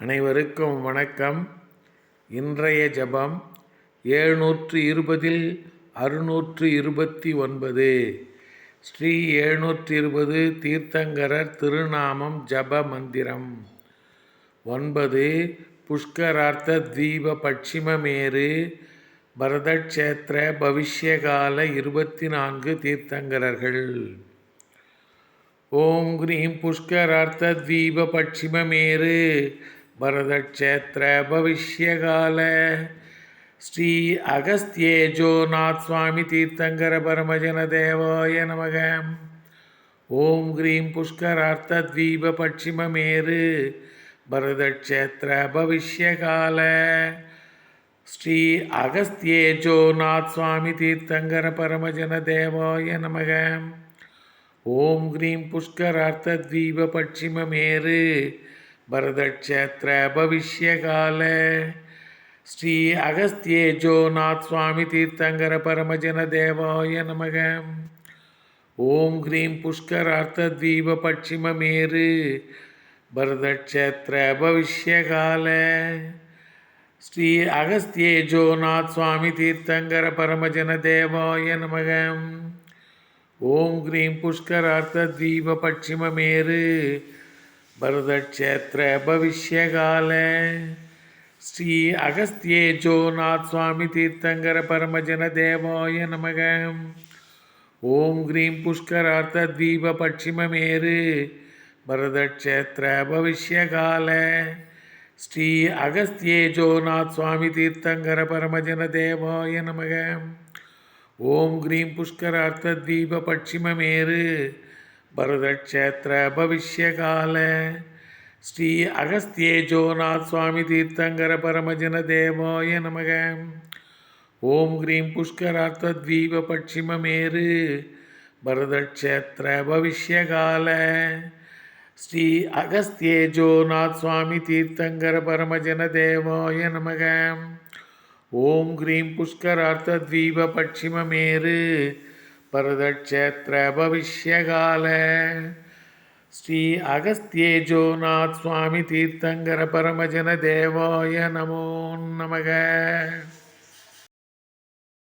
அனைவருக்கும் வணக்கம். இன்றைய ஜபம் எழுநூற்று இருபதில் அறுநூற்று இருபத்தி ஒன்பது ஸ்ரீ எழுநூற்று இருபது தீர்த்தங்கரர் திருநாமம் ஜப மந்திரம். ஒன்பது புஷ்கரார்த்த தீப பட்சிமமேரு பரதக்ஷேத்திர பவிஷ்யகால இருபத்தி நான்கு தீர்த்தங்கரர்கள். ஓம் கிரீம் புஷ்கரார்த்த தீப பட்சிமமேறு பரதக்ஷேத்திர பவிஷ்யகால. ஸ்ரீ அகஸ்தியேஜோநாத் சுவாமி தீர்த்தங்கர பரமஜன தேவாய நமக. ஓம் கிரீம் புஷ்கரார்த்த தீப பட்சிமமேரு பரதக்ஷேத்திர பவிஷ்யகால. ஸ்ரீ அகஸ்தியேஜோநாத் சுவாமி தீர்த்தங்கர பரமஜன தேவாய நமக. ஓம் கிரீம் புஷ்கரார்த்த தீப பட்சிமமேரு பரதக்ஷேத்திர பவிஷ்யகால ஸ்ரீ அகஸ்தியேஜோநாத் சுவாமி தீர்த்தங்கர பரமஜன தேவாய நமக. ஓம் ஹ்ரீம் புஷ்கரார்த்த தீப பட்சிம மேரு. பரதக்ஷேத்திர பவிஷ்யகால ஸ்ரீ அகஸ்தியேஜோநாத் சுவாமி தீர்த்தங்கர பரமஜன தேவாய நமக. ஓம் ஹ்ரீம் புஷ்கரார்த்த தீப பட்சிம மேரு. பரதக்ஷேத்திர பவிஷ்யகால ஸ்ரீ அகஸ்தியேஜோநாத் சுவாமி தீர்த்தங்கர பரமஜன தேவாய நமக. ஓம் கிரீம் புஷ்கரார்த்த தீப பட்சிமமேரு பரதக்ஷேத்திர பவிஷ்யகால ஸ்ரீ அகஸ்தியேஜோநாத் சுவாமி தீர்த்தங்கர பரமஜன தேவாய நமக. ஓம் கிரீம் புஷ்கரார்த்த தீப பட்சிமமேரு பரதக்ஷேத்திர பவிஷ்யகால ஸ்ரீ அகஸ்தியேஜோநாத் சுவாமி தீர்த்தங்கர பரமஜன தேவாய நமக. ஓம் கிரீம் புஷ்கரார்த்த தீப பட்சிமமேரு பரதக்ஷேத்திர பவிஷ்யகால ஸ்ரீ அகஸ்தியேஜோநாத் சுவாமி தீர்த்தங்கர பரமஜன தேவாய நமக. ஓம் கிரீம் புஷ்கரார்த்த தீப பட்சிமமேரு பரதக்ஷேத்திர பவிஷ்யகால ஸ்ரீ அகஸ்தியேஜோநாத் சுவாமி தீர்த்தங்கர பரமஜன தேவாய நமோ நமக.